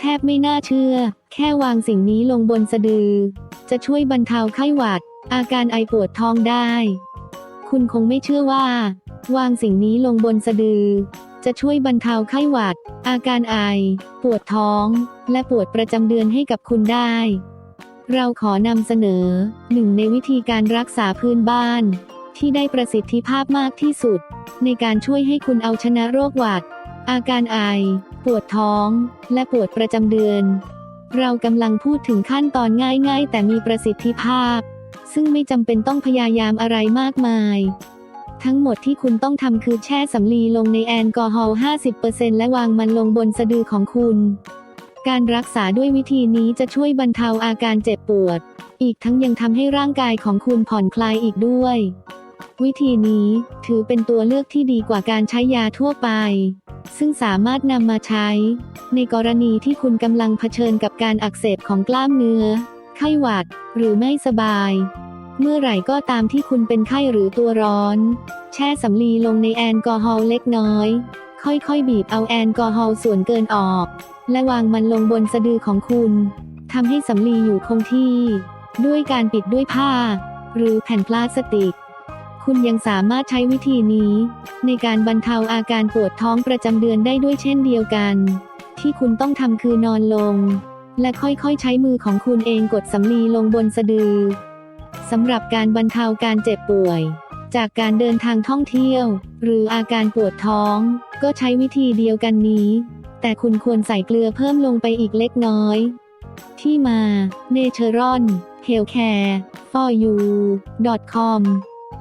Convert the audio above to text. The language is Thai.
แทบไม่น่าเชื่อ แค่วางสิ่งนี้ลงบนสะดือ จะช่วยบรรเทาไข้หวัด อาการไอปวดท้องได้ คุณคงไม่เชื่อว่า วางสิ่งนี้ลงบนสะดือ จะช่วยบรรเทาไข้หวัด อาการไอ ปวดท้อง และปวดประจำเดือนให้กับคุณได้ เราขอนำเสนอหนึ่งในวิธีการรักษาพื้นบ้าน ที่ได้ประสิทธิภาพมากที่สุด ในการช่วยให้คุณเอาชนะโรคหวัด อาการไอ ปวดท้อง และปวดประจำเดือน เรากำลังพูดถึงขั้นตอนง่าย ๆ แต่มีประสิทธิภาพ ซึ่งไม่จำเป็นต้องพยายามอะไรมากมาย ทั้งหมดที่คุณต้องทำคือแช่สำลีลงในแอลกอฮอล์ 50%และวางมันลงบนสะดือของคุณ การรักษาด้วยวิธีนี้จะช่วยบรรเทาอาการเจ็บปวด อีกทั้งยังทำให้ร่างกายของคุณผ่อนคลายอีกด้วย วิธีนี้ถือเป็นตัวเลือกที่ดีกว่าการใช้ยาทั่วไป ซึ่งสามารถนำมาใช้ ในกรณีที่คุณกำลังเผชิญกับการอักเสบของกล้ามเนื้อ ไข้หวัด หรือไม่สบาย เมื่อไหร่ก็ตามที่คุณเป็นไข้หรือตัวร้อน แช่สำลีลงในแอลกอฮอล์เล็กน้อย ค่อยๆ บีบเอาแอลกอฮอล์ส่วนเกินออก และวางมันลงบนสะดือของคุณทำให้สำลีอยู่คงที่ ด้วยการปิดด้วยผ้า หรือแผ่นพลาสติก คุณยังสามารถใช้วิธีนี้ ในการบรรเทาอาการปวดท้องประจำเดือนได้ด้วยเช่นเดียวกัน ที่คุณต้องทำคือนอนลง และค่อยๆ ใช้มือของคุณเองกดสำลีลงบนสะดือสำหรับการบรรเทาการเจ็บป่วย จากการเดินทางท่องเที่ยว หรืออาการปวดท้อง ก็ใช้วิธีเดียวกันนี้ แต่คุณควรใส่เกลือเพิ่มลงไปอีกเล็กน้อย ที่มา Naturon Healthcare for you com